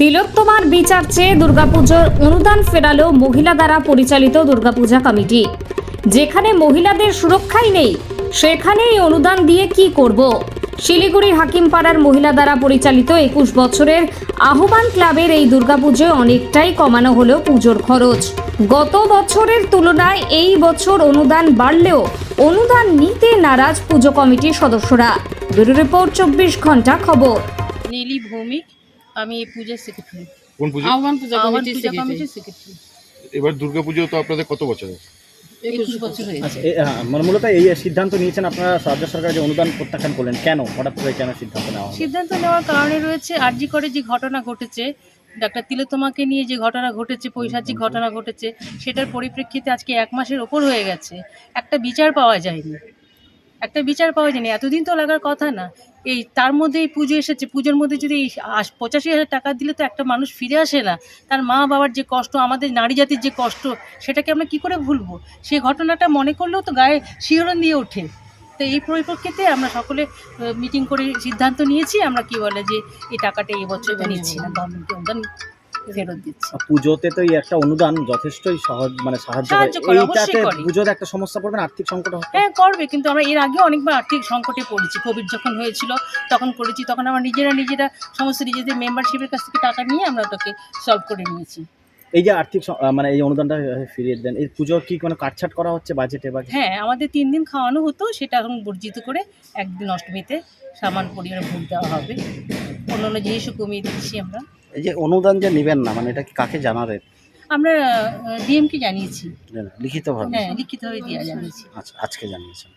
তিলোত্তমার বিচার চেয়ে দুর্গাপুজোর অনুদান ফেরালো মহিলা দ্বারা পরিচালিত দুর্গাপূজা কমিটি। যেখানে মহিলাদের সুরক্ষাই নেই, সেখানেই অনুদান দিয়ে কি করব? শিলিগুড়ির হাকিমপাড়ার মহিলা দ্বারা পরিচালিত একুশ বছরের আহ্বান ক্লাবের এই দুর্গাপুজোয় অনেকটাই কমানো হলো পুজোর খরচ। গত বছরের তুলনায় এই বছর অনুদান বাড়লেও অনুদান নিতে নারাজ পুজো কমিটির সদস্যরা। ব্যুরো রিপোর্ট, চব্বিশ ঘণ্টা খবর। নীলি ভৌমিক। আমি এই পূজার সেক্রেটারি কোন পুজো? আহ্বান পূজা আহ্বান কমিটির পূজা secretary। কমিটির সেক্রেটারি এবার দুর্গাপুজো তো আপনাদের কত বছর একুশ বছর হয়েছে। আচ্ছা এ- হ্যাঁ, মানে মূলত এই সিদ্ধান্ত নিয়েছেন আপনারা রাজ্য সরকার যে অনুদান প্রত্যাখ্যান করলেন কেন? হঠাৎ করে কেন সিদ্ধান্ত নেওয়া হলো? সিদ্ধান্ত নেওয়ার কারণে রয়েছে আরজি করে যে ঘটনা ঘটেছে ডাক্তার তিলোত্তমাকে নিয়ে যে ঘটনা ঘটেছে পৈশাচিক ঘটনা ঘটেছে সেটার পরিপ্রেক্ষিতে আজকে এক মাসের ওপর হয়ে গেছে। একটা বিচার পাওয়া যায়নি। একটা বিচার পাওয়া যায়নি। এতদিন তো লাগার কথা না। এই তার মধ্যে এই পুজো এসেছে। পুজোর মধ্যে যদি এই আশ- পঁচাশি হাজার টাকা দিলে তো একটা মানুষ ফিরে আসে না। তার মা বাবার যে কষ্ট আমাদের নারী জাতির যে কষ্ট সেটাকে আমরা কি করে ভুলবো? সেই ঘটনাটা মনে করলেও তো গায়ে শিহরণ দিয়ে ওঠে। তো এই পরিপ্রেক্ষিতে আমরা সকলে মিটিং করে সিদ্ধান্ত নিয়েছি। আমরা কি বলে যে এই টাকাটা এই বছর নিচ্ছি না। গভর্নমেন্টকে অনুদান ফেরত দিচ্ছি। পুজোতে তো এই একটা অনুদান যথেষ্টই সহজ মানে সাহায্য করে। এইটাতে। পুজোতে একটা সমস্যা পড়বে আর্থিক সংকট হবে হ্যাঁ করবে কিন্তু আমরা এর আগেও অনেকবার আর্থিক সংকটে পড়েছি। কোভিড যখন হয়েছিল তখন করেছি তখন আমরা নিজেরা নিজেরা সমস্ত নিজেদের মেম্বারশিপের কাছ থেকে টাকা নিয়ে আমরা ওটাকে সলভ করে নিয়েছি। এই যে আর্থিক মানে এই অনুদানটা ফিরিয়ে দেন এই পুজোর কি কোনো কাটছাট করা হচ্ছে বাজেটে বা হ্যাঁ আমাদের তিন দিন খাওয়ানো হতো সেটা এখন বর্জিত করে একদিন অষ্টমীতে সামান পরিমাণে ভোগ দেওয়া হবে। অন্য অন্য জিনিসও কমিয়ে দিচ্ছি আমরা। এই যে অনুদান যে নেবেন না মানে এটা কি কাকে জানালেন আমরা ডিএমকে জানিয়েছি। লিখিতভাবে? হ্যাঁ লিখিতভাবে দিয়ে জানিয়েছি। আচ্ছা আজকে জানিয়েছেন।